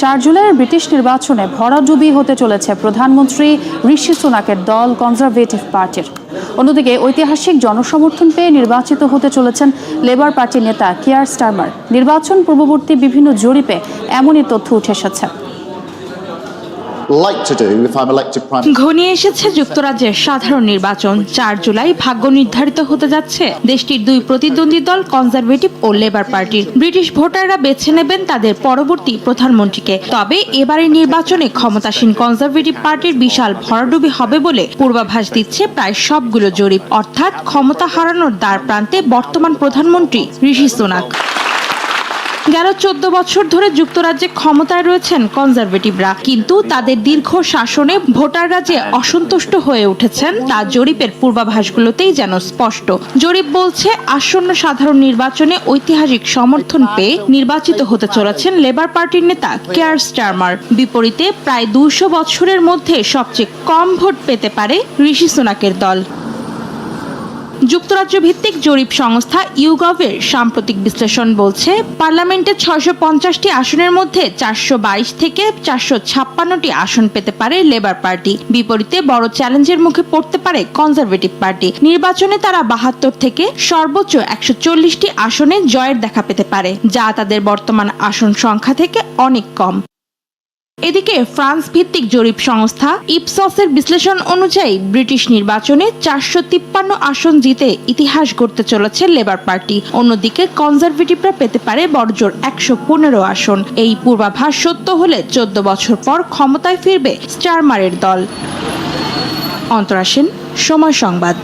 চার জুলাইয়ের ব্রিটিশ নির্বাচনে ভরাডুবি হতে চলেছে প্রধানমন্ত্রী ঋষি সোনাকের দল কনজারভেটিভ পার্টির। অন্যদিকে ঐতিহাসিক জনসমর্থন পেয়ে নির্বাচিত হতে চলেছেন লেবার পার্টির নেতা কিয়ার স্টারমার। নির্বাচন পূর্ববর্তী বিভিন্ন জরিপে এমনই তথ্য উঠে এসেছে। এসেছে যুক্তরাজ্যের সাধারণ নির্বাচন। চার জুলাই ভাগ্য নির্ধারিত হতে যাচ্ছে। দেশটির দুই প্রতিদ্বন্দ্বী দল কনজারভেটিভ ও লেবার পার্টির। ব্রিটিশ ভোটাররা বেছে নেবেন তাদের পরবর্তী প্রধানমন্ত্রীকে। তবে এবারের নির্বাচনে ক্ষমতাসীন কনজারভেটিভ পার্টির বিশাল ভরাডুবি হবে বলে পূর্বাভাস দিচ্ছে প্রায় সবগুলো জরিপ। অর্থাৎ ক্ষমতা হারানোর দ্বার প্রান্তে বর্তমান প্রধানমন্ত্রী ঋষি সোনাক। গেল চোদ্দ বছর ধরে যুক্তরাজ্যে ক্ষমতায় রয়েছেন কনজারভেটিভরা। কিন্তু তাদের দীর্ঘ শাসনে ভোটাররা যে অসন্তুষ্ট হয়ে উঠেছেন, তা জরিপের পূর্বাভাসগুলোতেই যেন স্পষ্ট। জরিপ বলছে, আসন্ন সাধারণ নির্বাচনে ঐতিহাসিক সমর্থন পেয়ে নির্বাচিত হতে চলেছেন লেবার পার্টির নেতা কেয়ার স্টারমার। বিপরীতে প্রায় দুশো বছরের মধ্যে সবচেয়ে কম ভোট পেতে পারে ঋষি সোনাকের দল। যুক্তরাজ্য ভিত্তিক জরিপ সংস্থা ইউগভের সাম্প্রতিক বিশ্লেষণ বলছে, পার্লামেন্টে ছয়শো পঞ্চাশটি আসনের মধ্যে চারশো বাইশ থেকে চারশো ছাপ্পান্নটি আসন পেতে পারে লেবার পার্টি। বিপরীতে বড় চ্যালেঞ্জের মুখে পড়তে পারে কনজারভেটিভ পার্টি। নির্বাচনে তারা বাহাত্তর থেকে সর্বোচ্চ একশো চল্লিশটি আসনে জয়ের দেখা পেতে পারে, যা তাদের বর্তমান আসন সংখ্যা থেকে অনেক কম। এদিকে ফ্রান্স ভিত্তিক জরিপ সংস্থা ইপসসের বিশ্লেষণ অনুযায়ী ব্রিটিশ নির্বাচনে চারশো তিপ্পান্ন আসন জিতে ইতিহাস গড়তে চলেছে লেবার পার্টি। অন্যদিকে কনজারভেটিভরা পেতে পারে বড়জোর একশো পনেরো আসন। এই পূর্বাভাস সত্য হলে চোদ্দ বছর পর ক্ষমতায় ফিরবে স্টারমারের দল। অন্তরাসেন, সময় সংবাদ।